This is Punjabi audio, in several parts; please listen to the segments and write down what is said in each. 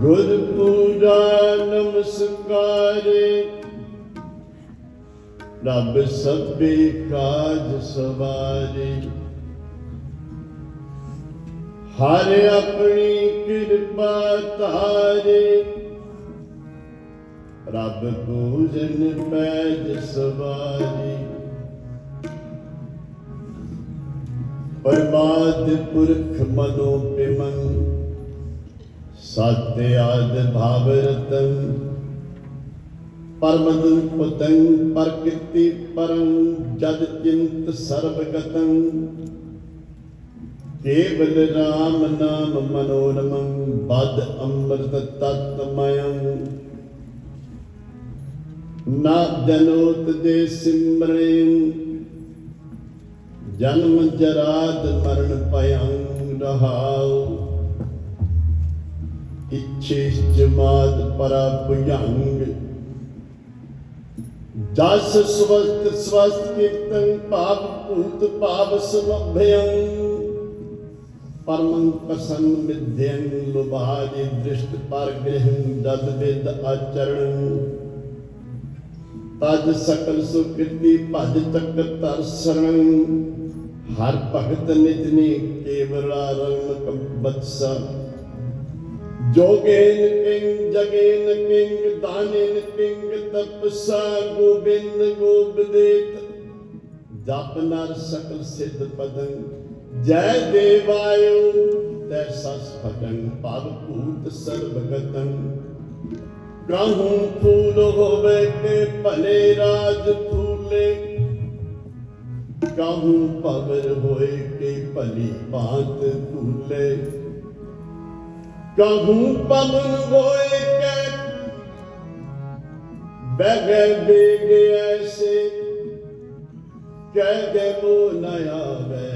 ਗੁਰ ਪੂਜਾ ਨਮਸਕਾਰੇ। ਰੱਬ ਸਭੇ ਕਾਜ ਸਵਾਰੇ। ਹਰ ਆਪਣੀ ਕਿਰਪਾ ਧਾਰੇ। ਰੱਬ ਪੂਜਨ ਪੈਜ ਸਵਾਰੀ। ਪਰਮਾਦ ਪੁਰਖ ਮਨੋ ਪਿਮੰਗ ਸਤਿ ਆਦ ਭਾਵ ਰਤਨ ਪਰਮਦਨ ਪਤੰ ਪਰਕਿਰਤੀ ਪਰੰ ਜਦ ਚਿੰਤ ਸਰਬ ਗਤੰ ਕੇਵਲ ਰਾਮ ਨਾਮ ਮਨੋਰਮੰ, ਬਦ ਅੰਮ੍ਰਿਤ ਤਤਮਯੰ। ਨਾ ਜਨੋਤ ਦੇ ਸਿਮਰਨ ਜਨਮ ਜਰਾਦ ਮਰਨ ਭਯੰ ਰਹਾਉ। ਇੱਛੇ ਜਮਾਤ ਪਰਾ ਭੁਜੰਗ ਜਸ ਸਵਸਤ ਸਵਸਤ ਕੀਰਤਨ ਭਾਵ ਭੂਤ ਭਾਵ ਸਮਭਯੰ ਪਰਮੰ ਪ੍ਰਸੰਨ ਵਿਦਿਅੰ ਲੋਭਾਜਿ ਦ੍ਰਿਸ਼ਟ ਪਰ ਗ੍ਰਹਿੰ ਦਦ ਵਿਦ ਆਚਰਣ ਤਜ ਸਕਲ ਸੁਕ੍ਰਿਤੀ ਭਜ ਤਕ ਤਰ ਸਰਣ ਹਰ ਭਗਤ ਨਿਤ ਨੇ ਕੇਵਲਾ ਰਣ ਬਤਸਾ ਜੋਗੇਨ ਕਿੰਗ ਜਗੇਨ ਕਿੰਗ ਦਾਨੇਨ ਕਿੰਗ ਤਪਸਾ ਗੋਬਿੰਦ ਗੋਬਦੇਤ। ਜਪ ਨਰ ਸਕਲ ਸਿੱਧ ਪਦੰ, ਜੈ ਦੇਵਾਯੋ ਤੈ ਸਸ ਫਟੰ ਪਦ ਭੂਤ ਸਰਬ ਗਤੰ ਕਹੂੰ ਫੂਲ ਹੋਵੇ ਕੇ ਭਲੇ ਰਾਜ ਫੂਲੇ, ਕਹੂੰ ਪਵਰ ਹੋਏ ਕੇ ਭਲੀ ਬਾਤ ਭੂਲੇ ਕਹੂੰ ਪਵਨ ਹੋਏ ਕੇ ਬਗੈ ਬੇਗੇ ਐਸੇ ਕਹਿ ਦੇ ਮੋ ਨ ਆਵੇ।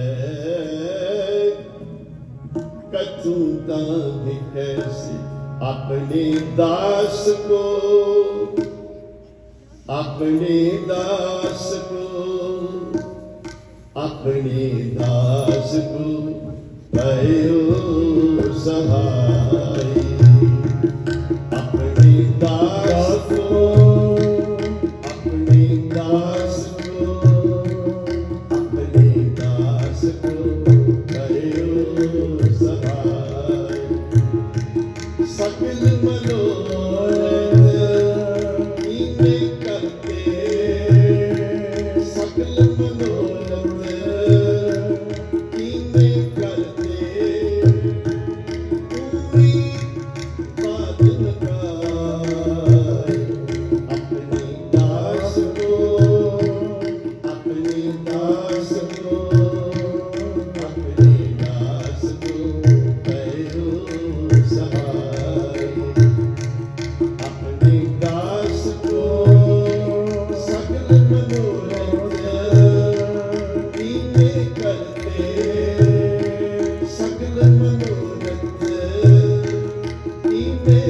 ਕਤੂ ਤਾਂ ਦਿਖੈਸੀ ਆਪਣੇ ਦਾਸ ਕੋ। ਆਪਣੇ ਦਾਸ ਕੋ। ਆਪਣੇ ਦਾਸ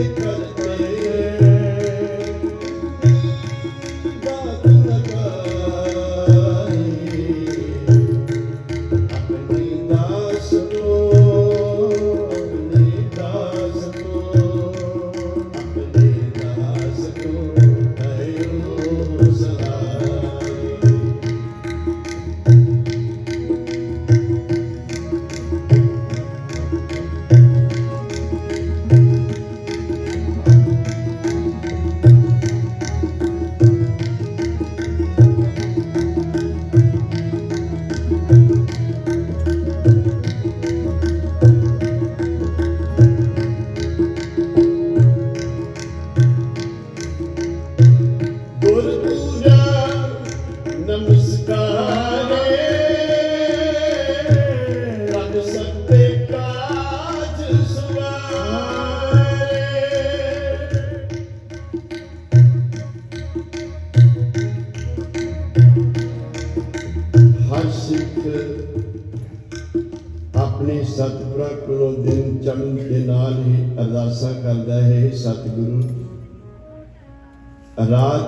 ਕੀਨੇ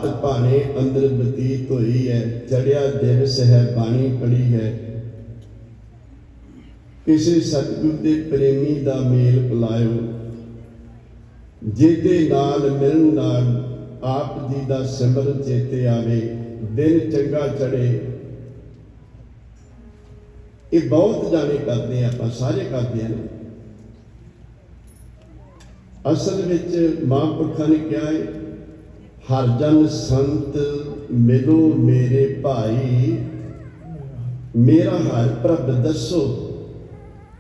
ਰਾਤ ਭਾਣੇ ਅੰਦਰ ਬਤੀਤ ਹੋਈ ਹੈ ਚੜਿਆ ਦਿਵਸ ਹੈ ਬਾਣੀ ਪੜੀ ਹੈ। ਕਿਸੇ ਸਤਿਗੁਰ ਦੇ ਪ੍ਰੇਮੀ ਦਾ ਮੇਲ ਪਲਾਇਓ ਜਿਹਦੇ ਨਾਲ ਮਿਲਣ ਨਾਲ ਆਪ ਜੀ ਦਾ ਸਿਮਰਨ ਚੇਤੇ ਆਵੇ, ਦਿਨ ਚੰਗਾ ਚੜੇ ਇਹ ਬਹੁਤ ਜਾਣੇ ਕਰਦੇ ਆ, ਆਪਾਂ ਸਾਰੇ ਕਰਦੇ ਆ। ਅਸਲ ਵਿੱਚ ਮਹਾਂਪੁਰਖਾਂ ਨੇ ਕਿਹਾ ਹੈ ਹਰ ਜਨ ਸੰਤ ਮਿਲੋ ਮੇਰੇ ਭਾਈ। ਮੇਰਾ ਹਾਲ ਪ੍ਰਭ ਦੱਸੋ।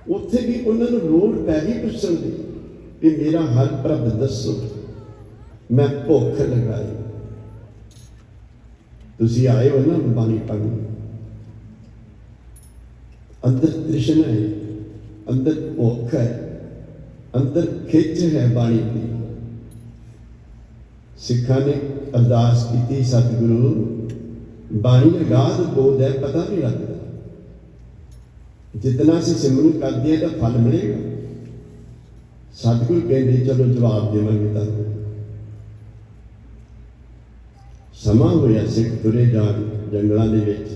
ਉੱਥੇ ਵੀ ਉਹਨਾਂ ਨੂੰ ਲੋੜ ਪੈ ਗਈ ਪੁੱਛਣ ਦੀ ਵੀ ਮੇਰਾ ਹਾਲ ਪ੍ਰਭ ਦੱਸੋ। ਮੈਂ ਭੁੱਖ ਲਗਾਈ। ਤੁਸੀਂ ਆਏ ਹੋ ਨਾ ਬਾਣੀ ਪੜ੍ਹਨ। ਅੰਦਰ ਤ੍ਰਿਸ਼ਨਾ ਹੈ, ਅੰਦਰ ਭੁੱਖ ਹੈ, ਅੰਦਰ ਖਿੱਚ ਹੈ ਬਾਣੀ ਦੀ। ਸਿੱਖਾਂ ਨੇ ਅਰਦਾਸ ਕੀਤੀ, ਸਤਿਗੁਰੂ, ਬਾਣੀ ਅਗਾਧ ਬੋਧ ਹੈ, ਪਤਾ ਨਹੀਂ ਲੱਗਦਾ। ਜਿਤਨਾ ਅਸੀਂ ਸਿਮਰਨ ਕਰਦੇ ਹਾਂ ਤਾਂ ਫਲ ਮਿਲੇਗਾ। ਸਤਿਗੁਰੂ ਕਹਿੰਦੇ, ਚਲੋ ਜਵਾਬ ਦੇਵਾਂਗੇ ਤਾਂ ਸਮਾਂ ਹੋਇਆ ਸਿੱਖ ਤੁਰੇ ਜਾਣ ਜੰਗਲਾਂ ਦੇ ਵਿੱਚ।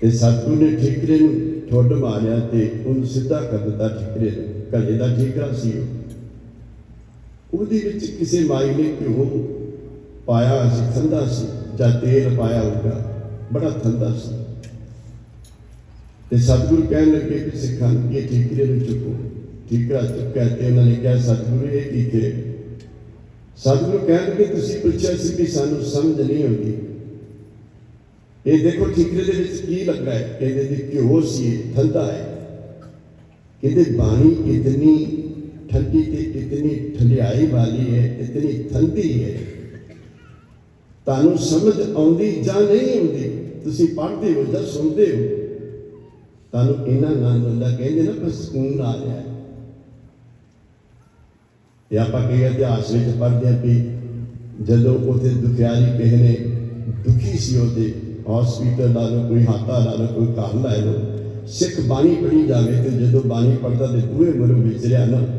ਤੇ ਸਤਿਗੁਰੂ ਨੇ ਠੀਕਰੇ ਨੂੰ ਠੋਡ ਮਾਰਿਆ ਤੇ ਉਹਨੂੰ ਸਿੱਧਾ ਕਰ ਦਿੱਤਾ ਠੀਕਰੇ ਨੂੰ। ਘੜੇ ਦਾ ਠੀਕਰਾ ਸੀ ਉਹ। ਉਹਦੇ ਵਿੱਚ ਕਿਸੇ ਮਾਈ ਨੇ ਘਿਓ ਪਾਇਆ ਸੀ ਠੰਡਾ ਸੀ, ਜਾਂ ਤੇਲ ਪਾਇਆ ਹੋਊਗਾ ਬੜਾ ਠੰਡਾ ਸੀ। ਤੇ ਸਤਿਗੁਰੂ ਕਹਿਣ ਲੱਗੇ ਕਿ ਸਿੱਖਾਂ ਨੂੰ ਇਹ ਠੀਕਰੇ ਨੂੰ ਚੁੱਕੋ। ਠੀਕਰਾ ਚੁੱਕਿਆ ਤੇ ਉਹਨਾਂ ਨੇ ਕਿਹਾ, ਸਤਿਗੁਰੂ, ਇਹ ਕੀ ਕਰੇ ਸਤਿਗੁਰੂ ਕਹਿਣ ਲੱਗੇ ਤੁਸੀਂ ਪੁੱਛਿਆ ਸੀ ਕਿ ਸਾਨੂੰ ਸਮਝ ਨਹੀਂ ਆਉਂਦੀ। ਇਹ ਦੇਖੋ ਠੀਕਰੇ ਦੇ ਵਿੱਚ ਕੀ ਲੱਗਾ ਹੈ। ਕਹਿੰਦੇ ਜੀ, ਘਿਓ ਸੀ ਠੰਡਾ ਹੈ। ਕਹਿੰਦੇ ਬਾਣੀ ਇਤਨੀ ਠੰਡੀ ਤੇ ਇਤਨੀ ਠੰਡਿਆਈ ਵਾਲੀ ਹੈ, ਇਤਨੀ ਠੰਡੀ ਹੈ। ਤੁਹਾਨੂੰ ਸਮਝ ਆਉਂਦੀ ਜਾਂ ਨਹੀਂ ਆਉਂਦੀ, ਤੁਸੀਂ ਪੜ੍ਹਦੇ ਹੋ ਜਾਂ ਸੁਣਦੇ ਹੋ, ਤੁਹਾਨੂੰ ਇਹਨਾਂ ਆਨੰਦ ਹੁੰਦਾ ਕਹਿੰਦੇ ਨਾ ਬਸ ਸਕੂਨ ਆ ਰਿਹਾ ਹੈ ਆਪਾਂ ਕਈ ਇਤਿਹਾਸ ਵਿੱਚ ਪੜ੍ਹਦੇ ਹਾਂ ਕਿ ਜਦੋਂ ਉੱਥੇ ਦੁਖਿਆਰੀ ਕਿਸੇ ਨੇ ਦੁਖੀ ਸੀ ਉਹਦੇ ਹਸਪੀਟਲ ਲਾ ਲਓ, ਕੋਈ ਹਾਤਾ ਲਾ ਲਓ, ਕੋਈ ਘਰ ਲੈ ਲਓ, ਸਿੱਖ ਬਾਣੀ ਪੜ੍ਹੀ ਜਾਵੇ ਤੇ ਜਦੋਂ ਬਾਣੀ ਪੜ੍ਹਦਾ ਤੇ ਪੂਰੇ ਮਨ ਵਿਚਰਿਆ ਨਾ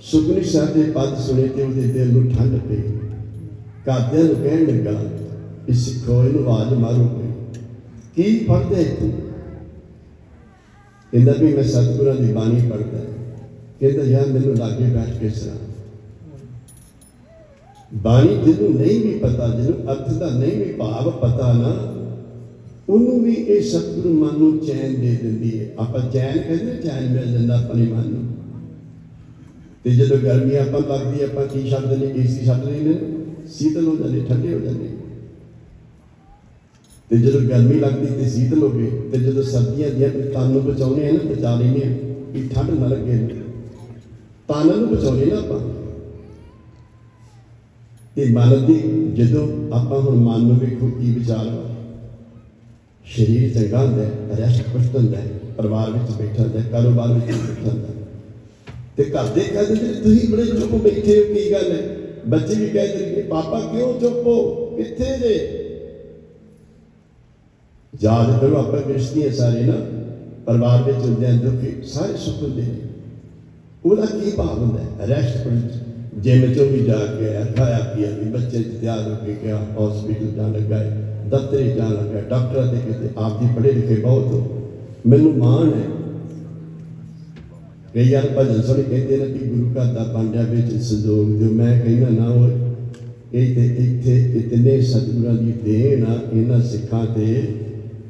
ਸੁਖਨੀ ਸਾਹਿਬ ਦੇ ਪਦ ਸੁਣੇ ਤੇ ਉਹਦੇ ਦਿਲ ਨੂੰ ਠੰਡ ਪਈ। ਕਾਦਿਆਂ ਨੂੰ ਕਹਿਣ ਲੱਗਾ ਕਿ ਸਿੱਖੋ, ਇਹਨੂੰ ਆਵਾਜ਼ ਮਾਰੋ ਕੀ ਪੜ੍ਹਦੇ ਤੂੰ ਕਹਿੰਦਾ, ਵੀ ਮੈਂ ਸਤਿਗੁਰਾਂ ਦੀ ਬਾਣੀ ਪੜ੍ਹਦਾ ਕਹਿੰਦਾ, ਯਾਰ, ਮੈਨੂੰ ਲਾਗੇ ਬੈਠ ਕੇ ਸੁਣਾ। ਬਾਣੀ ਜਿਹਨੂੰ ਨਹੀਂ ਵੀ ਪਤਾ, ਜਿਹਨੂੰ ਅਰਥ ਦਾ ਨਹੀਂ ਵੀ ਭਾਵ ਪਤਾ ਨਾ, ਉਹਨੂੰ ਵੀ ਇਹ ਸਤਿਗੁਰੂ ਮਨ ਨੂੰ ਚੈਨ ਦੇ ਦਿੰਦੀ ਹੈ। ਆਪਾਂ ਚੈਨ ਕਹਿੰਦੇ ਚੈਨ ਮਿਲ ਜਾਂਦਾ ਆਪਣੇ ਮਨ ਨੂੰ। ਤੇ ਜਦੋਂ ਗਰਮੀ ਆਪਾਂ ਲੱਗਦੀ ਹੈ, ਆਪਾਂ ਕੀ ਛੱਡਦੇ ਨੇ? ਏਸੀ ਛੱਡਦੇ ਨੇ ਸੀਤਲ ਹੋ ਜਾਂਦੇ ਠੰਡੇ ਹੋ ਜਾਂਦੇ। ਤੇ ਜਦੋਂ ਗਰਮੀ ਲੱਗਦੀ ਤੇ ਸੀਤਲ ਹੋ ਗਏ ਤੇ ਜਦੋਂ ਸਰਦੀਆਂ ਦੀਆਂ ਵੀ ਤਨ ਨੂੰ ਬਚਾਉਣੇ ਆ ਨਾ ਬਚਾ ਲੈਣੇ ਆ ਵੀ ਠੰਡ ਨਾ ਲੱਗੇ। ਤਨ ਨੂੰ ਬਚਾਉਣੇ ਨਾ ਆਪਾਂ। ਤੇ ਮਨ ਦੀ ਜਦੋਂ ਆਪਾਂ ਹੁਣ ਮਨ ਨੂੰ ਵੇਖੋ ਕੀ ਵਿਚਾਰ ਸਰੀਰ ਚੰਗਾ ਹੁੰਦਾ ਰੈਸਟ ਪੁਸ਼ਟ ਹੁੰਦਾ ਹੈ ਪਰਿਵਾਰ ਵਿੱਚ ਬੈਠਾ ਹੁੰਦਾ ਕਾਰੋਬਾਰ ਵਿੱਚ ਬੈਠਾ ਹੁੰਦਾ ਤੇ ਘਰ ਦੇ ਕਹਿੰਦੇ ਨੇ ਤੁਸੀਂ ਬੜੇ ਚੁੱਪ ਬੈਠੇ ਹੋ ਕੀ ਗੱਲ ਹੈ ਬੱਚੇ ਵੀ ਕਹਿੰਦੇ ਨੇ ਪਾਪਾ ਕਿਉਂ ਚੁੱਪ ਹੋ ਕਿੱਥੇ ਜੇ ਯਾਦ ਕਰੋ ਆਪਾਂ ਰਿਸ਼ਤੇ ਸਾਰੇ ਨਾ ਪਰਿਵਾਰ ਵਿੱਚ ਹੁੰਦੇ ਆ ਦੁੱਖੀ ਸਾਰੇ ਸੁੱਖ ਹੁੰਦੇ ਨੇ ਉਹਦਾ ਕੀ ਭਾਵ ਹੁੰਦਾ ਹੈ ਰੈਸਟ ਪੁਸ਼ਟ ਜਿਮ ਚੋਂ ਵੀ ਜਾ ਕੇ ਆਇਆ ਖਾਇਆ ਪੀਆ ਵੀ ਬੱਚੇ ਤਿਆਰ ਹੋ ਕੇ ਗਿਆ ਹਸਪੀਟਲ ਜਾਣ ਲੱਗਾ ਹੈ ਦਫ਼ਤਰੇ ਜਾਣ ਲੱਗਾ ਡਾਕਟਰ ਦੇ ਕਿਤੇ ਆਪ ਦੀ ਪੜ੍ਹੇ ਲਿਖੇ ਬਹੁਤ ਹੋ ਮੈਨੂੰ ਮਾਣ ਹੈ ਕਈ ਯਾਰ ਭਜਨ ਸੁਣ ਕਹਿੰਦੇ ਨੇ ਕਿ ਗੁਰੂ ਘਰ ਦਾ ਪਾਂਡਿਆ ਵਿੱਚ ਸੰਜੋਗ ਜੋ ਮੈਂ ਕਹਿੰਦਾ ਨਾ ਉਹ ਇਹ ਤੇ ਇੱਥੇ ਇਤਨੇ ਸਤਿਗੁਰਾਂ ਦੀ ਦੇਣ ਆ, ਇਹਨਾਂ ਸਿੱਖਾਂ ਤੇ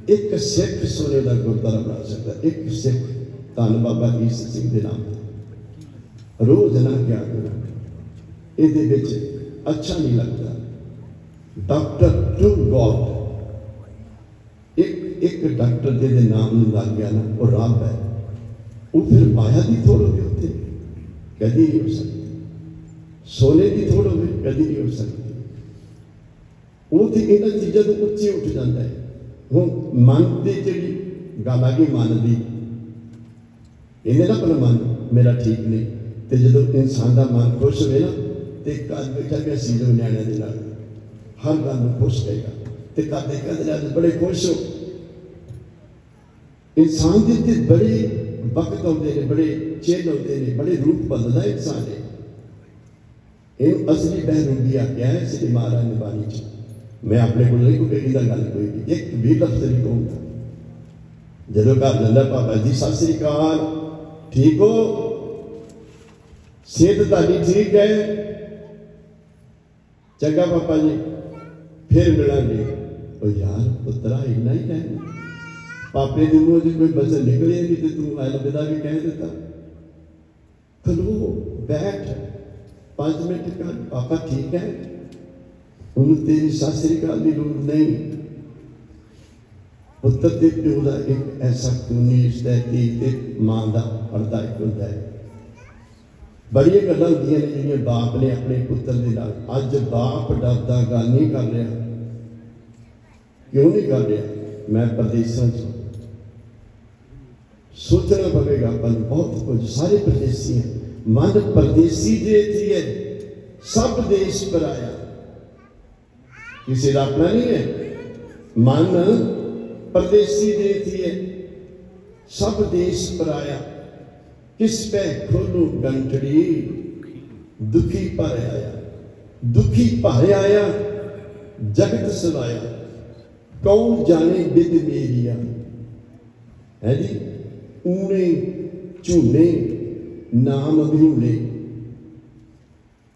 ਇੱਕ ਸਿੱਖ ਸੋਨੇ ਦਾ ਗੁਰਦੁਆਰਾ ਬਣਾ ਸਕਦਾ, ਇੱਕ ਸਿੱਖ। ਧੰਨ ਬਾਬਾ ਈਸ ਸਿੰਘ ਦੇ ਨਾਮ ਤੇ। ਰੋਜ਼ ਨਾ ਕਿਆ ਕਰੋ। ਇਹਦੇ ਵਿੱਚ ਅੱਛਾ ਨਹੀਂ ਲੱਗਦਾ। Doctor to God. ਇੱਕ ਇੱਕ ਡਾਕਟਰ ਜਿਹਦੇ ਨਾਮ ਨੂੰ ਲੱਗ ਗਿਆ ਨਾ, ਉਹ ਰੱਬ ਹੈ। ਉਹ ਫਿਰ ਮਾਇਆ ਦੀ ਥੋੜ ਹੋਵੇ ਉੱਥੇ ਕਦੀ ਨਹੀਂ ਹੋ ਸਕਦੀ ਸੋਨੇ ਦੀ ਥੋੜ ਹੋਵੇ ਕਦੀ ਨਹੀਂ ਹੋ ਸਕਦੀ ਉਹ ਤੇ ਇਹਨਾਂ ਚੀਜ਼ਾਂ ਤੋਂ ਉੱਚੇ ਉੱਠ ਜਾਂਦਾ ਹੈ ਹੁਣ ਮਨ ਦੀ ਜਿਹੜੀ ਗੱਲ ਆ ਗਈ ਮਨ ਦੀ ਇਹਨੇ ਨਾ ਆਪਣਾ ਮਨ ਮੇਰਾ ਠੀਕ ਨਹੀਂ ਤੇ ਜਦੋਂ ਇਨਸਾਨ ਦਾ ਮਨ ਖੁਸ਼ ਹੋਵੇ ਨਾ ਤੇ ਕੱਲ ਬੈਠਾ ਗਿਆ ਸੀਰੋ ਨਿਆਣਿਆਂ ਦੇ ਨਾਲ ਹਰ ਗੱਲ ਨੂੰ ਖੁਸ਼ ਰਹੇਗਾ ਤੇ ਘਰ ਦੇ ਕਹਿੰਦੇ ਅੱਜ ਬੜੇ ਖੁਸ਼ ਹੋ ਇਨਸਾਨ ਦੇ ਤੇ ਬੜੇ ਵਕਤ ਆਉਂਦੇ ਨੇ ਬੜੇ ਚੇਨ ਆਉਂਦੇ ਨੇ ਬੜੇ ਰੂਪ ਬਦਲਦਾ ਇਨਸਾਨ ਨੇ ਇਹ ਅਸਲੀ ਬਹਿਰੂਬੀ ਆ ਗਿਆ ਹੈ ਸ੍ਰੀ ਮਹਾਰਾਜ ਨੇ ਬਾਣੀ ਚ ਮੈਂ ਆਪਣੇ ਕੋਲ ਨਹੀਂ ਕੋਈ ਇਹਦਾ ਗੱਲ ਕੋਈ ਵੀ ਇੱਕ ਵੀ ਲਫ਼ਜ਼ ਨਹੀਂ ਕਹੂੰਗਾ ਜਦੋਂ ਘਰ ਜਾਂਦਾ ਪਾਪਾ ਜੀ ਸਤਿ ਸ੍ਰੀ ਅਕਾਲ ਠੀਕ ਹੋ ਸਿਹਤ ਤੁਹਾਡੀ ਠੀਕ ਹੈ ਚੰਗਾ ਪਾਪਾ ਜੀ ਫਿਰ ਮਿਲਾਂਗੇ ਉਹ ਯਾਰ ਪੁੱਤਰਾ ਇੰਨਾ ਹੀ ਟਾਈਮ ਪਾਪੇ ਦੇ ਮੂੰਹ 'ਚ ਕੋਈ ਬਚਨ ਨਿਕਲੇ ਨਹੀਂ ਤੇ ਤੂੰ ਅਲਵਿਦਾ ਵੀ ਕਹਿ ਦਿੱਤਾ। ਖਲੋ, ਬੈਠ। ਪੰਜ ਮਿੰਟ ਕਰ, ਪਾਪਾ ਠੀਕ ਹੈ? ਉਹਨੂੰ ਤੇਰੀ ਸਾਸਰੀ ਕਾਲ ਦੀ ਲੋੜ ਨਹੀਂ। ਪੁੱਤਰ ਦੇ ਪਿਓ ਦਾ ਇੱਕ ਐਸਾ ਖੂਨੀ ਰਿਸ਼ਤਾ ਹੈ ਤੇ ਮਾਂ ਦਾ ਪਰਦਾ ਇੱਕ ਹੁੰਦਾ ਹੈ। ਬੜੀਆਂ ਗੱਲਾਂ ਹੁੰਦੀਆਂ ਨੇ ਜਿਹੜੀਆਂ ਬਾਪ ਨੇ ਆਪਣੇ ਪੁੱਤਰ ਦੇ ਨਾਲ। ਅੱਜ ਬਾਪ ਡਰਦਾ, ਗੱਲ ਨਹੀਂ ਕਰ ਰਿਹਾ। ਕਿਉਂ ਨਹੀਂ ਕਰ ਰਿਹਾ? ਮੈਂ ਪ੍ਰਦੇਸ਼ਾਂ 'ਚ। ਸੋਚਣਾ ਪਵੇਗਾ ਆਪਾਂ ਨੂੰ ਬਹੁਤ ਕੁਝ ਸਾਰੇ ਪ੍ਰਦੇਸੀ ਹੈ ਮਨ ਪ੍ਰਦੇਸੀ ਜੇ ਥੀ ਹੈ ਸਭ ਦੇਸ਼ ਪਰ ਆਇਆ ਕਿਸੇ ਦਾ ਆਪਣਾ ਨਹੀਂ ਹੈ ਮਨ ਪਰਦੇਸੀ ਦੇ ਥੀ ਹੈ ਸਭ ਦੇਸ਼ ਪਰ ਆਇਆ ਕਿਸ ਪੈ ਖੋਲੂ ਗੰਟੜੀ ਦੁਖੀ ਪਰ ਆਇਆ ਦੁਖੀ ਭਰ ਆਇਆ ਜਗਤ ਸਵਾਇਆ ਕੌਣ ਜਾਣੇ ਬਿਦ ਮੇਰੀਆ ਹੈ ਜੀ ਊਣੇ ਝੂਨੇ, ਨਾਮ ਅਭਿਊਲੇ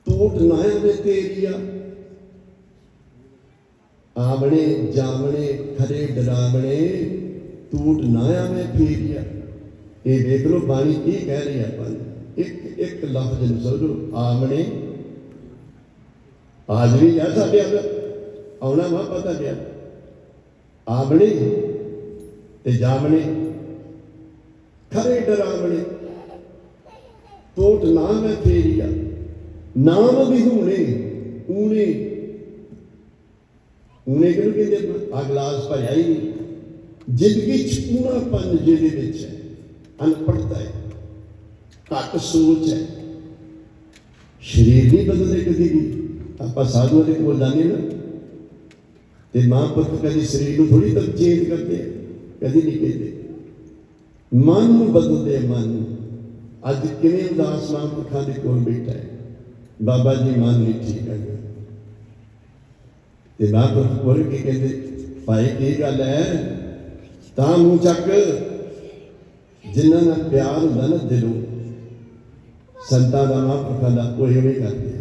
ਟੋਟ ਨਾਇਆ ਵੇ ਤੇਰੀਆ। ਆਵਣੇ, ਜਾਵਣੇ, ਖਰੇ ਡਰਾਵਣੇ ਟੂਟ ਨਾਇਆ ਵੇ ਫੇਰੀਆ। ਇਹ ਦੇਖ ਲਓ, ਬਾਣੀ ਇਹ ਕਹਿ ਰਹੀ ਆਪਾਂ ਇੱਕ ਇੱਕ ਲਫ਼ਜ਼ ਨੂੰ ਸਮਝੋ, ਆਵਣੇ। ਆਜ ਵੀ ਆ ਸਾਡੇ ਅੰਦਰ। ਆਉਣਾ ਵਾ ਪਤਾ ਗਿਆ। ਆਵਣੇ ਤੇ ਜਾਵਣੇ। ਖਰੇ ਡਰਾਵਣੇ ਟੋਟ ਨਾਮ ਹੈ ਫੇਰੀਆ ਨਾਮ ਵੀ ਹੁਣੇ ਊਣੇ ਊਣੇ ਕਿਹਨੂੰ ਕਹਿੰਦੇ ਆ ਭਰਿਆ ਹੀ ਜ਼ਿੰਦਗੀ ਚ ਪੂਰਾਪਨ ਜਿਹਦੇ ਵਿੱਚ ਹੈ। ਅਨਪੜਤਾ ਹੈ। ਘੱਟ ਸੋਚ ਹੈ। ਸ਼ਰੀਰ ਨਹੀਂ ਬਦਲਦੇ ਕਦੀ ਵੀ ਆਪਾਂ ਸਾਧੂਆਂ ਦੇ ਕੋਲ ਜਾਂਦੇ ਨਾ। ਤੇ ਮਾਂ ਪੁੱਤ ਕਦੀ ਸਰੀਰ ਨੂੰ ਥੋੜੀ ਤਾਂ ਚੇਂਜ ਕਰਦੇ ਆ, ਕਦੀ ਨਹੀਂ ਕਹਿੰਦੇ। ਮਨ ਨੂੰ ਬਦਲਦੇ ਮਨ। ਅੱਜ ਕਿਵੇਂ ਉਦਾਸ ਮਾਂ ਪੁੱਤਾਂ ਦੇ ਕੋਲ ਬੈਠਾ ਹੈ। ਬਾਬਾ ਜੀ ਮਨ ਨਹੀਂ ਠੀਕ ਹੈ ਤੇ ਮਾਂ ਪੁੱਤ ਕੋਲ ਕੀ ਕਹਿੰਦੇ, ਭਾਈ ਕੀ ਗੱਲ ਹੈ? ਤਾਂ ਮੂੰਹ ਚੱਕ। ਜਿਨ੍ਹਾਂ ਨਾਲ ਪਿਆਰ ਹੁੰਦਾ ਨਾ ਦਿਲੋਂ, ਸੰਤਾਂ ਦਾ ਮਾਂ ਪੁੱਤਾਂ ਦਾ ਉਹ ਇਵੇਂ ਕਰਦੇ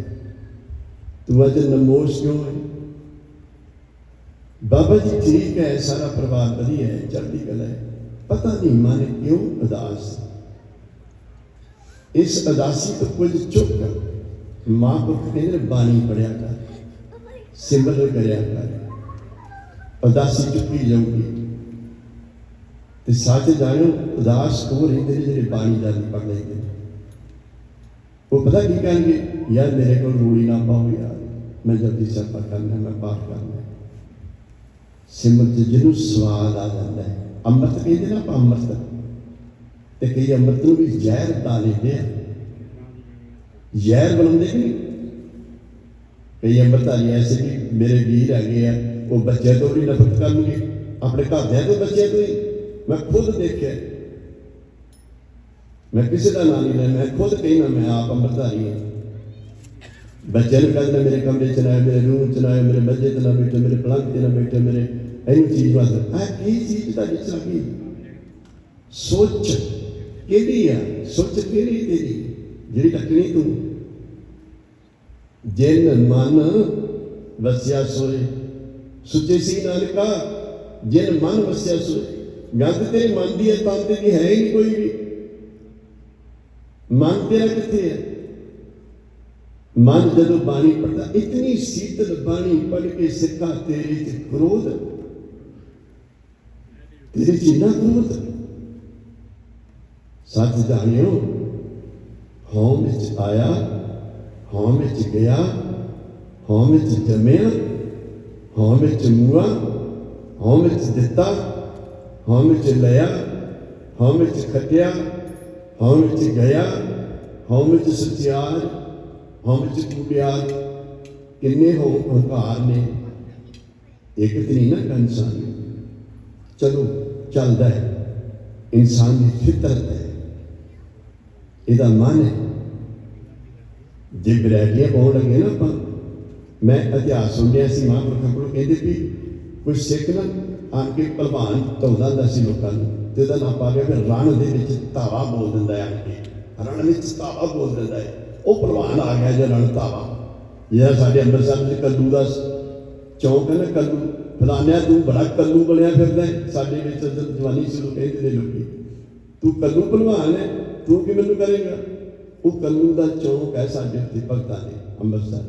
ਤੂੰ ਅੱਜ ਨਮੋਸ਼ ਕਿਉਂ ਹੈ? ਬਾਬਾ ਜੀ ਠੀਕ ਹੈ, ਸਾਰਾ ਪਰਿਵਾਰ ਵਧੀਆ ਹੈ, ਚੜ੍ਹਦੀ ਕਲਾ ਹੈ। ਪਤਾ ਨਹੀਂ ਮਨ ਕਿਉਂ ਉਦਾਸ। ਇਸ ਉਦਾਸੀ ਤੋਂ ਕੁਝ ਚੁੱਕ ਮਾਂ ਪੁੱਤ ਕਹਿੰਦੇ ਬਾਣੀ ਪੜਿਆ ਕਰ, ਸਿਮਰਨ ਕਰਿਆ ਕਰ। ਉਦਾਸੀ ਚੁੱਕੀ ਜਾਊਗੀ। ਤੇ ਸੱਚ ਜਾਣੋ, ਉਦਾਸ ਉਹ ਰਹਿੰਦੇ ਨੇ ਜਿਹੜੇ ਬਾਣੀ ਦਾ ਨਹੀਂ ਪੜ ਲੈਂਦੇ ਉਹ ਪਤਾ ਕੀ ਕਹਿਣਗੇ? ਯਾਰ ਮੇਰੇ ਕੋਲ ਰੂੜੀ ਨਾ ਪਾਓ ਯਾਰ। ਮੈਂ ਜਲਦੀ ਸਫਰ ਕਰਨਾ, ਮੈਂ ਪਾਠ ਕਰਨਾ। ਸਿਮਰਤ ਜਿਹਨੂੰ ਸਵਾਦ ਆ ਜਾਂਦਾ ਹੈ। ਅੰਮ੍ਰਿਤ ਕਹਿੰਦੇ ਨਾ ਆਪਾਂ ਅੰਮ੍ਰਿਤ? ਤੇ ਕਈ ਅੰਮ੍ਰਿਤ ਨੂੰ ਵੀ ਜ਼ਹਿਰ ਬਣਾ ਲੈਂਦੇ ਆ। ਜ਼ਹਿਰ ਬਣਾਉਂਦੇ ਕਿ ਨਹੀਂ। ਕਈ ਅੰਮ੍ਰਿਤਧਾਰੀ ਐਸੇ ਵੀ ਮੇਰੇ ਵੀਰ ਹੈਗੇ ਆ, ਉਹ ਬੱਚਿਆਂ ਤੋਂ ਵੀ ਨਫ਼ਰਤ ਕਰਨਗੇ। ਆਪਣੇ ਘਰਦਿਆਂ ਤੋਂ ਬੱਚਿਆਂ ਤੋਂ ਹੀ। ਮੈਂ ਖੁਦ ਦੇਖਿਆ। ਮੈਂ ਕਿਸੇ ਦਾ ਨਾਂ ਨਹੀਂ ਲੈਣਾ ਮੈਂ ਖੁਦ ਕਹਿਣਾ ਮੈਂ ਆਪ ਅੰਮ੍ਰਿਤਧਾਰੀ ਹਾਂ। ਬੱਚਿਆਂ ਨੂੰ ਕਹਿੰਦਾ, ਮੇਰੇ ਕਮਰੇ ਚ ਨਾ ਮੇਰੇ ਰੂਮ ਚ ਨਾ ਮੇਰੇ ਮੱਝੇ ਤੇ ਨਾ ਬੈਠੇ, ਮੇਰੇ ਪਲੰਗ ਤੇ ਨਾ ਬੈਠੇ, ਮੇਰੇ ਇਹਨੂੰ ਚੀਜ਼ ਵਾਸਤੇ ਆ ਕੀ ਚੀਜ਼ ਦਾ ਵਿੱਚ ਸੋਚ ਕਿਹੜੀ ਆ? ਸੋਚ ਕਿਹੜੀ ਤੇਰੀ ਜਿਹੜੀ ਟੱਕਣੀ ਤੂੰ। ਜਿਨ ਮਨ ਵਸਿਆ ਸੋਏ, ਸੁੱਚੇ ਸੀ ਨਾਨਕਾ ਜਿਨ ਮਨ ਵਸਿਆ ਸੋਏ। ਗੱਲ ਤੇਰੇ ਮਨ ਦੀ ਹੈ ਤਨ ਤੇਰੀ ਹੈ ਹੀ ਕੋਈ ਵੀ। ਮਨ ਤੇਰਾ ਕਿੱਥੇ ਹੈ ਮਨ ਜਦੋਂ ਬਾਣੀ ਪੜਦਾ ਇਤਨੀ ਸੀਤਲ ਬਾਣੀ ਪੜ ਕੇ ਸਿੱਖਾ ਤੇਰੇ ਚ ਕ੍ਰੋਧ ਤੇਰੇ ਚ ਇੰਨਾ ਕ੍ਰੋਧ ਸੱਚ ਜਾਣਿਓ ਹਉ ਵਿੱਚ ਆਇਆ ਹਉ ਵਿੱਚ ਗਿਆ ਹਉ ਵਿੱਚ ਜੰਮਿਆ ਹਉ ਵਿੱਚ ਮੁਆ ਹਉ ਵਿੱਚ ਦਿੱਤਾ ਹਉ ਵਿੱਚ ਲਿਆ ਹਉ ਵਿੱਚ ਖਟਿਆ ਹਉ ਵਿੱਚ ਗਿਆ ਹਉ ਵਿੱਚ ਸਤਿਆਰ ਹਉ ਵਿੱਚ ਕੂੜਿਆਰ ਕਿੰਨੇ ਹੋ ਹੰਕਾਰ ਨੇ ਇੱਕ ਤੇ ਨਹੀਂ ਨਾ ਇਨਸਾਨ ਚਲੋ ਚੱਲਦਾ ਹੈ। ਇਨਸਾਨ ਦੀ ਫਿਤਰਤ ਹੈ। ਇਹਦਾ ਮਨ ਹੈ। ਜੇ ਬਰੈਡੀਆਂ ਪਾਉਣ ਲੱਗੇ ਨਾ ਆਪਾਂ, ਮੈਂ ਇਤਿਹਾਸ ਸੁਣਿਆ ਸੀ ਮਹਾਂਪੁਰਖਾਂ ਕੋਲੋਂ, ਕਹਿੰਦੇ ਵੀ ਕੋਈ ਸਿੱਖ ਨਾ ਆਣ ਕੇ ਭਲਵਾਨ ਧੌਂਦਾ ਹੁੰਦਾ ਸੀ ਲੋਕਾਂ ਨੂੰ ਤੇ ਉਹਦਾ ਨਾਮ ਪਾ ਗਿਆ ਕਿ ਰਣ ਦੇ ਵਿੱਚ ਧਾਵਾ ਬੋਲ ਦਿੰਦਾ ਹੈ ਆਣ ਕੇ। ਰਣ ਵਿੱਚ ਧਾਵਾ ਬੋਲ ਦਿੰਦਾ ਹੈ। ਉਹ ਭਲਵਾਨ ਆ ਗਿਆ ਜਾਂ ਰਣ ਧਾਵਾ। ਜਿਹੜਾ ਸਾਡੇ ਅੰਮ੍ਰਿਤਸਰ ਵਿੱਚ ਕੱਲੂ ਦਾ ਚੌਂਕ ਹੈ ਨਾ ਕੱਲੂ ਫਲਾਨਿਆ ਤੂੰ ਬੜਾ ਕੱਲੂ ਬਣਿਆ ਫਿਰਦਾ ਸਾਡੇ ਵਿੱਚ ਜਵਾਨੀ ਸੀ ਲੋਕ ਕਹਿੰਦੇ ਨੇ ਲੋਕੀ। ਤੂੰ ਕੱਲੂ ਭਲਵਾਨ ਹੈ, ਤੂੰ ਕੀ ਮੈਨੂੰ ਕਰੇਗਾ? ਉਹ ਕੱਲੂ ਦਾ ਚੌਂਕ ਹੈ ਸਾਡੇ ਉੱਤੇ, ਭਗਤਾਂ ਦੇ, ਅੰਮ੍ਰਿਤਸਰ।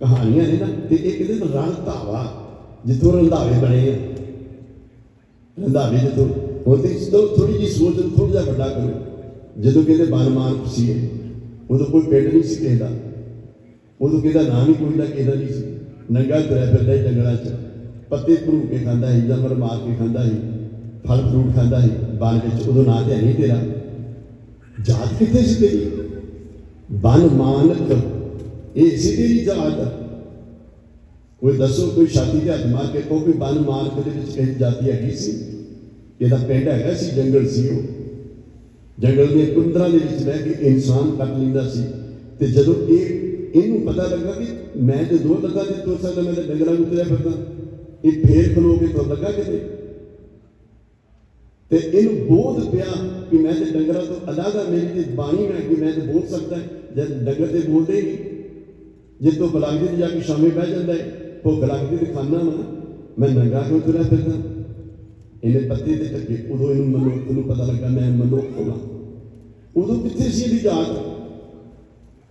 ਕਹਾਣੀਆਂ ਨੇ ਨਾ, ਤੇ ਇਹ ਕਿਤੇ ਰਣਤਾਵਾ ਜਿੱਥੋਂ ਰੰਧਾਵੇ ਬਣੇ ਆ। ਰੰਧਾਵੇ ਜਦੋਂ ਉਹਦੇ ਥੋੜੀ ਜਿਹੀ ਸੋਚ ਨੂੰ ਥੋੜਾ ਜਿਹਾ ਵੱਡਾ ਕਰੋ। ਜਦੋਂ ਕਹਿੰਦੇ ਬਨਮਾਨ ਸੀ ਉਦੋਂ ਕੋਈ ਪਿੰਡ ਨਹੀਂ ਸੀ ਕਹਿੰਦਾ ਉਦੋਂ ਕਿਹਦਾ ਨਾਮ ਹੀ ਕੋਈ ਦਾ ਕਿਹਦਾ ਨਹੀਂ ਸੀ। ਨੰਗਾ ਤੁਰਿਆ ਫਿਰਦਾ ਸੀ ਜੰਗਲਾਂ 'ਚ। ਪੱਤੇ ਭਰੂ ਕੇ ਖਾਂਦਾ ਸੀ ਜਾਨਵਰ ਮਾਰ ਕੇ ਖਾਂਦਾ ਸੀ ਫਲ ਫਰੂਟ ਖਾਂਦਾ ਸੀ ਬਨ ਵਿੱਚ ਉਦੋਂ ਨਾਂ ਤੇ ਨਹੀਂ ਤੇਰਾ ਜਾਤ ਕਿੱਥੇ ਸੀ ਤੇਰੀ ਬਨ ਮਾਨਕ ਇਹ ਸੀ ਤੇਰੀ ਜਾਤ ਕੋਈ ਦੱਸੋ ਕੋਈ ਛਾਤੀ ਤੇ ਹੱਥ ਮਾਰ ਕੇ ਕਹੋ ਕੋਈ ਬਨ ਮਾਨਕ ਦੇ ਵਿੱਚ ਕਿਸੇ ਜਾਤੀ ਹੈਗੀ ਸੀ ਇਹਦਾ ਪਿੰਡ ਹੈਗਾ ਸੀ ਜੰਗਲ ਸੀ ਉਹ ਜੰਗਲ ਦੇ ਕੁੰਦਰਾਂ ਦੇ ਵਿੱਚ ਬਹਿ ਕੇ ਇਨਸਾਨ ਕੱਟ ਲੈਂਦਾ ਸੀ ਤੇ ਜਦੋਂ ਇਹ ਇਹਨੂੰ ਪਤਾ ਲੱਗਾ ਕਿ ਮੈਂ ਤੇ ਦੋ ਲੱਗਾ ਤੇ ਤੁਰ ਸਕਦਾ ਮੈਂ ਤੇ ਡੰਗਰਾਂ ਨੂੰ ਤੁਰਿਆ ਫਿਰਦਾ ਇਹ ਫੇਰ ਖਲੋ ਕੇ ਤੁਰ ਲੱਗਾ ਕਿਤੇ? ਤੇ ਇਹਨੂੰ ਬੋਧ ਪਿਆ ਕਿ ਮੈਂ ਤੇ ਡੰਗਰਾਂ ਤੋਂ ਅਲੱਗਾ ਮੇਰੀ ਤੇ ਬਾਣੀ ਮੈਂ ਕਿ ਮੈਂ ਤੇ ਬੋਲ ਸਕਦਾ ਜਦ ਡੰਗਰ ਤੇ ਬੋਲਦੇ ਨਹੀਂ, ਜੇ ਤੋਂ ਬਲੰਗੇ ਤੇ ਜਾ ਕੇ ਸ਼ਾਮੇ ਬਹਿ ਜਾਂਦਾ ਹੈ ਭੁੱਖ ਲੱਗਦੀ ਤੇ ਖਾਣਾ ਮੈਂ ਮੈਂ ਨੰਗਾ ਕਿਉਂ ਤੁਰਿਆ ਫਿਰਦਾ? ਇਹਨੇ ਪੱਤੇ ਤੇ ਟੱਕੇ ਉਦੋਂ ਇਹਨੂੰ ਮਨੁੱਖ ਨੂੰ ਪਤਾ ਲੱਗਾ ਮੈਂ ਮਨੁੱਖ ਹਾਂ ਉਦੋਂ ਕਿੱਥੇ ਸੀ ਇਹਦੀ ਜਾਤ?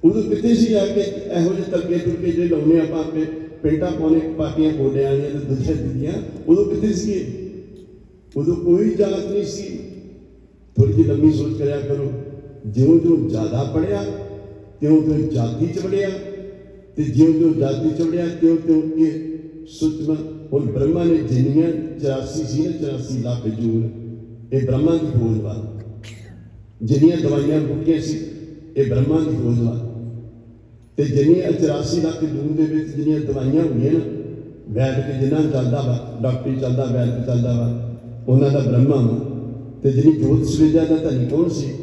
ਉਦੋਂ ਕਿੱਥੇ ਸੀ ਆ ਕੇ ਇਹੋ ਜਿਹੇ ਤਲਕੇ ਤੁਲਕੇ ਜਿਹੜੇ ਲਾਉਨੇ ਆਪਾਂ ਆਪੇ? ਪਿੰਡਾਂ ਪਾਉਣੇ ਪਾਟੀਆਂ ਗੋਡਿਆਂ ਦੀਆਂ ਤੇ ਦੂਜੇ ਦੀਆਂ ਉਦੋਂ ਕਿੱਥੇ ਸੀ ਉਦੋਂ ਕੋਈ ਜਾਤ ਨਹੀਂ ਸੀ। ਥੋੜੀ ਜਿਹੀ ਲੰਮੀ ਸੋਚ ਕਰਿਆ ਕਰੋ। ਜਿਉਂ ਜਿਉਂ ਜ਼ਿਆਦਾ ਪੜਿਆ ਤਿਉਂ ਤਿਉਂ ਜਾਤੀ ਚ ਵੜਿਆ, ਤੇ ਜਿਉਂ ਜਿਉਂ ਜਾਤੀ ਚ ਵੜਿਆ, ਤਿਉਂ ਤਿਉਂ ਇਹ ਸੁਚਮ ਹੁਣ ਬ੍ਰਹਮਾ ਨੇ ਜਿੰਨੀਆਂ 84 ਸੀ ਨਾ 84 ਲੱਖ ਜੂਨ। ਇਹ ਬ੍ਰਹਮਾ ਦੀ ਖੋਜ ਵਾ ਜਿੰਨੀਆਂ ਦਵਾਈਆਂ ਬੁੱਕੀਆਂ ਸੀ, ਇਹ ਬ੍ਰਹਮਾ ਦੀ ਖੋਜ ਵਾ ਤੇ ਜਿੰਨੀਆਂ 84 ਲੱਖ ਜੂਨ ਦੇ ਵਿੱਚ ਜਿੰਨੀਆਂ ਦਵਾਈਆਂ ਹੋਈਆਂ ਨਾ, ਵੈਦ ਕੇ ਜਿਨ੍ਹਾਂ ਚੱਲਦਾ ਵਾ, ਡਾਕਟਰੀ ਚੱਲਦਾ, ਵੈਦ ਕੇ ਚੱਲਦਾ ਵਾ, ਉਹਨਾਂ ਦਾ ਬ੍ਰਹਮਾ ਵਾ। ਤੇ ਜਿਹੜੀ ਜੋਤ ਸਵੇਜਾ ਦਾ ਧਨੀ ਕੌਣ ਸੀ?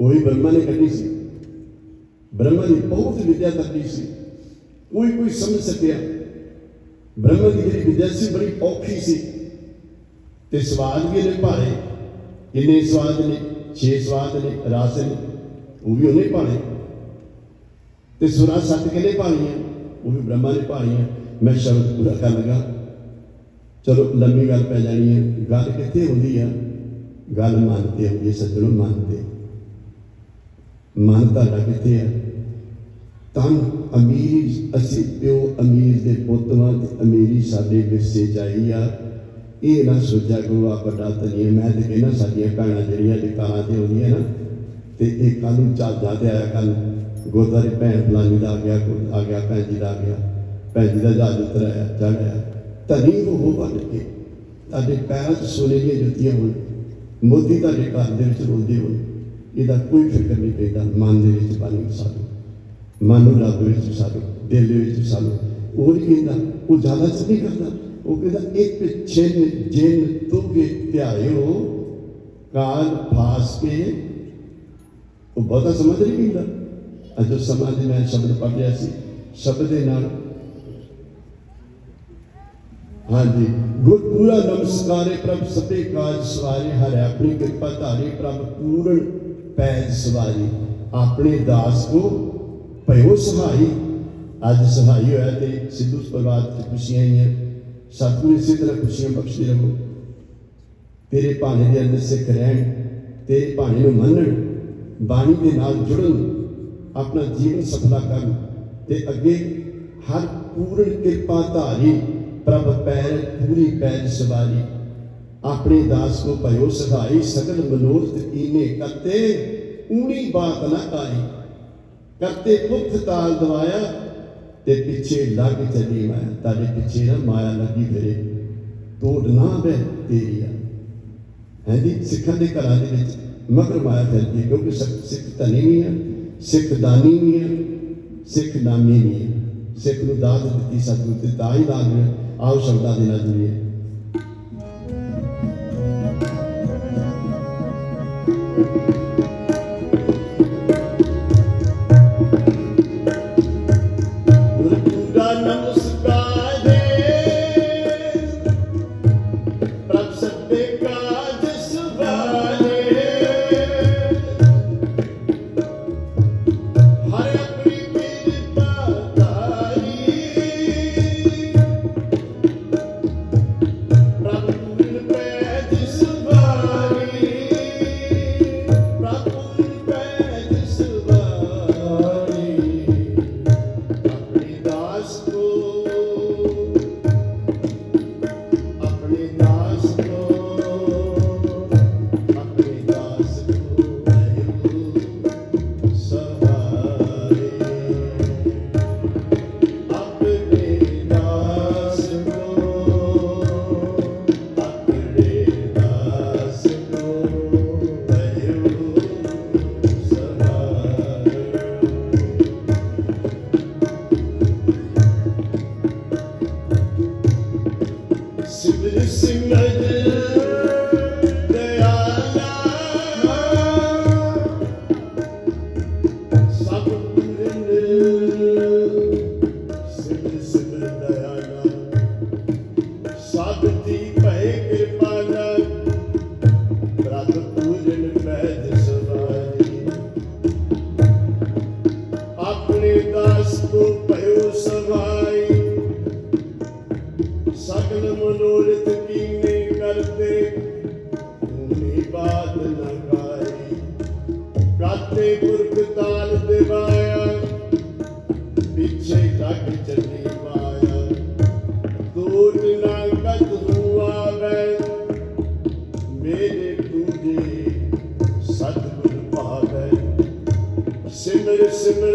ਉਹੀ ਬ੍ਰਹਮਾ ਨੇ ਕੱਢੀ ਸੀ। ਬ੍ਰਹਮਾ ਦੀ ਬਹੁਤ ਵਿਦਿਆ ਤੱਕੀ ਸੀ। ਕੋਈ ਕੋਈ ਸਮਝ ਸਕਿਆ। ਬ੍ਰਹਮਾ ਦੀ ਜਿਹੜੀ ਵਿਦਿਆ ਸੀ, ਬੜੀ ਔਖੀ ਸੀ। ਤੇ ਸਵਾਦ ਵੀ ਇਹਨੇ ਭਾਰੇ ਕਿੰਨੇ ਸਵਾਦ ਨੇ? ਛੇ ਸਵਾਦ ਨੇ, ਰਸ ਨੇ। ਉਹ ਵੀ ਉਹਨੇ ਭਾਣੇ ਤੇ ਸੁਰਾਂ ਸੱਤ ਕਿਹਨੇ ਭਾਣੀਆਂ ਉਹ ਵੀ ਬ੍ਰਹਮਾ ਨੇ ਭਾਣੀਆਂ ਮੈਂ ਸ਼ਬਦ ਪੂਰਾ ਕਰ ਲਗਾ। ਚਲੋ, ਲੰਮੀ ਗੱਲ ਪੈ ਜਾਣੀ ਹੈ। ਗੱਲ ਕਿੱਥੇ ਹੁੰਦੀ ਆ? ਗੱਲ ਮਨ ਤੇ ਹੁੰਦੀ ਹੈ ਸੱਜਣੋ ਮਨ ਤੇ ਮਨ ਤੁਹਾਡਾ ਕਿੱਥੇ ਆ? ਤਨ ਅਮੀਰ, ਅਸੀਂ ਪਿਓ ਅਮੀਰ ਦੇ ਪੁੱਤ ਵਾਂ ਤੇ ਅਮੀਰੀ ਸਾਡੇ ਵਿਰਸੇ ਚਾਹੀ ਆ। ਇਹ ਨਾ ਸੋਚਿਆ ਗੁਰੂ ਆ ਵੱਡਾ ਤਨੀਏ ਮੈਂ ਤੇ ਕਹਿੰਦਾ, ਸਾਡੀਆਂ ਭੈਣਾਂ ਜਿਹੜੀਆਂ ਦੁਕਾਨਾਂ ਤੇ ਆਉਂਦੀਆਂ ਨਾ, ਤੇ ਇਹ ਕੱਲ ਨੂੰ ਚੱਲ ਤੇ ਆਇਆ ਕੱਲ ਗੁਰਦਾਰੇ ਭੈਣ ਫਲਾਨੀ ਦਾ ਆ ਗਿਆ, ਕੋਈ ਆ ਗਿਆ, ਭੈਣ ਜੀ ਦਾ ਆ ਗਿਆ, ਭੈਣ ਜੀ ਦਾ ਜਹਾਜ਼ ਉਤਰਿਆ ਚੜਿਆ ਧਨੀ ਉਹ ਬਣ ਕੇ ਤੁਹਾਡੇ ਪੈਰਾਂ 'ਚ ਸੋਨੇ ਦੀਆਂ ਜੁੱਤੀਆਂ ਹੋਣ ਮੋਤੀ ਤੁਹਾਡੇ ਘਰ ਦੇ ਵਿੱਚ ਰੋਲਦੇ ਹੋਣ, ਇਹਦਾ ਕੋਈ ਫਿਕਰ ਨਹੀਂ ਪੈਂਦਾ, ਮਨ ਦੇ ਵਿੱਚ ਬਣ ਪਾਣੀ ਵਸਾ ਮਨ ਨੂੰ ਰੱਬ ਵਿੱਚ ਵਸਾ ਦਿਲ ਦੇ ਵਿੱਚ ਵਸਾ ਉਹ ਨਹੀਂ ਕਹਿੰਦਾ, ਉਹ ਜ਼ਿਆਦਾ ਚ ਨਹੀਂ ਕਰਦਾ। ਉਹ ਕਹਿੰਦਾ ਇੱਕ ਛਿਨ ਜਿਨ ਤੁਗੇ ਧਿਆਇਓ ਕਾਲ ਫਾਸ ਕੇ। ਉਹ ਬਹੁਤਾ ਸਮਝ ਨਹੀਂ ਪੈਂਦਾ। ਅੱਜ ਜੋ ਸਮਾਜ ਦੇ ਮੈਂ ਸ਼ਬਦ ਪੜ੍ਹਿਆ ਸੀ। ਸ਼ਬਦ ਦੇ ਨਾਲ ਹਾਂਜੀ। ਗੁਰ ਪੂਰਾ ਨਮਸਕਾਰੇ ਪ੍ਰਭ, ਸਤੇ ਕਾਜ ਸਵਾਰੇ ਹਰਿ ਆਪਣੀ ਕਿਰਪਾ ਧਾਰੇ ਪ੍ਰਭ, ਪੂਰਨ ਪੈਜ ਸਵਾਰੀ। ਆਪਣੇ ਦਾਸ ਕੋ ਭਇਓ ਸਹਾਈ। ਅੱਜ ਸਹਾਈ ਹੋਇਆ ਤੇ ਸਿੱਧੂ ਪਰਿਵਾਰ ਚ ਖੁਸ਼ੀਆਂ ਆਈਆਂ ਸਤਿਗੁਰੂ ਇਸੇ ਤਰ੍ਹਾਂ ਖੁਸ਼ੀਆਂ ਬਖਸ਼ਦੇ ਰਹੋ। ਤੇਰੇ ਭਾਣੇ ਦੇ ਅੰਦਰ ਸਿੱਖ ਰਹਿਣ, ਤੇਰੇ ਭਾਣੇ ਨੂੰ ਮੰਨਣ, ਬਾਣੀ ਦੇ ਨਾਲ ਜੁੜਨ ਆਪਣਾ ਜੀਵਨ ਸਫਲਾ ਕਰਨ ਤੇ ਅੱਗੇ ਹਰ ਪੂਰਨ ਕਿਰਪਾ ਧਾਰੀ ਪ੍ਰਭ ਪੈਰ, ਪੂਰੀ ਪੈਰ ਸਵਾਰੀ। ਆਪਣੇ ਦਾਸ ਕੋ ਭਇਓ ਸਹਾਈ, ਸਗਲ ਮਨੋਰਥ ਕੀਨੇ ਕਰਤੇ, ਊਣੀ ਬਾਤ ਨਾ ਆਈ ਕਰਤੇ ਪੁੱਤ ਤਾਲ ਦਵਾਇਆ, ਤੇ ਪਿੱਛੇ ਲੱਗ ਚਲੀ ਮਾਇਆ। ਤੁਹਾਡੇ ਪਿੱਛੇ ਨਾ ਮਾਇਆ ਲੱਗੀ ਫਿਰੇ। ਤੋੜ ਨਾ ਬਹਿ ਤੇਰੀ ਆ। ਹੈ ਜੀ, ਸਿੱਖਾਂ ਦੇ ਘਰਾਂ ਦੇ ਵਿੱਚ ਮਗਰ ਮਾਇਆ ਫਿਰਦੀ ਕਿਉਂਕਿ ਸਿੱਖ ਸਿੱਖ ਧਨੀ ਨਹੀਂ ਹੈ ਸਿੱਖ ਦਾਨੀ ਨਹੀਂ ਹੈ, ਸਿੱਖ ਨਾਮੀ ਨਹੀਂ ਹੈ। ਸਿੱਖ ਨੂੰ ਦਾਤ ਦਿੱਤੀ ਸਤਿਗੁਰੂ ਤੇ ਤਾਂ ਹੀ ਦਾਤ ਹੈ, ਆਓ ਸ਼ਬਦਾਂ ਦੇ ਨਾਲ ਜੁੜੀਏ। ਗੁਰਪੂਰਾ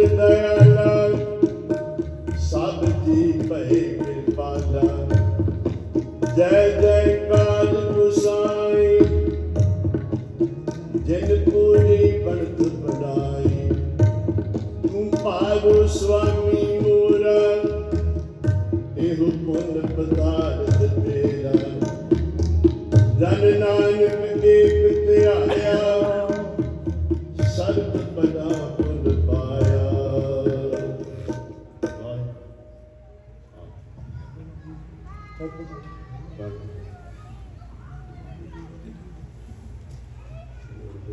ਦਇਆਲਾ ਸਭ ਜੀ ਭਏ ਕਿਰਪਾਲਾ ਜੈ